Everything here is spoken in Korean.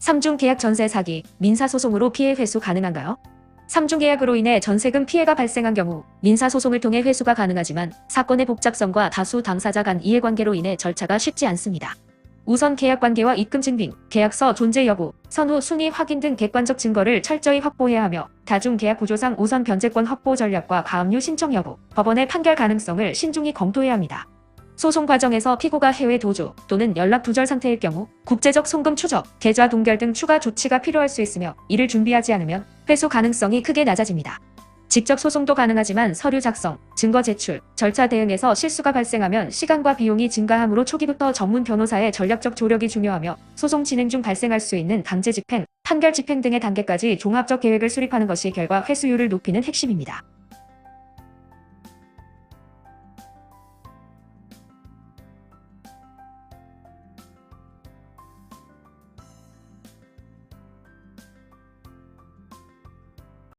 삼중 계약 전세 사기, 민사소송으로 피해 회수 가능한가요? 삼중 계약으로 인해 전세금 피해가 발생한 경우 민사소송을 통해 회수가 가능하지만 사건의 복잡성과 다수 당사자 간 이해관계로 인해 절차가 쉽지 않습니다. 우선 계약 관계와 입금 증빙, 계약서 존재 여부, 선후 순위 확인 등 객관적 증거를 철저히 확보해야 하며 다중 계약 구조상 우선 변제권 확보 전략과 가압류 신청 여부, 법원의 판결 가능성을 신중히 검토해야 합니다. 소송 과정에서 피고가 해외 도주 또는 연락 두절 상태일 경우 국제적 송금 추적, 계좌 동결 등 추가 조치가 필요할 수 있으며 이를 준비하지 않으면 회수 가능성이 크게 낮아집니다. 직접 소송도 가능하지만 서류 작성, 증거 제출, 절차 대응에서 실수가 발생하면 시간과 비용이 증가하므로 초기부터 전문 변호사의 전략적 조력이 중요하며 소송 진행 중 발생할 수 있는 강제 집행, 판결 집행 등의 단계까지 종합적 계획을 수립하는 것이 결과 회수율을 높이는 핵심입니다.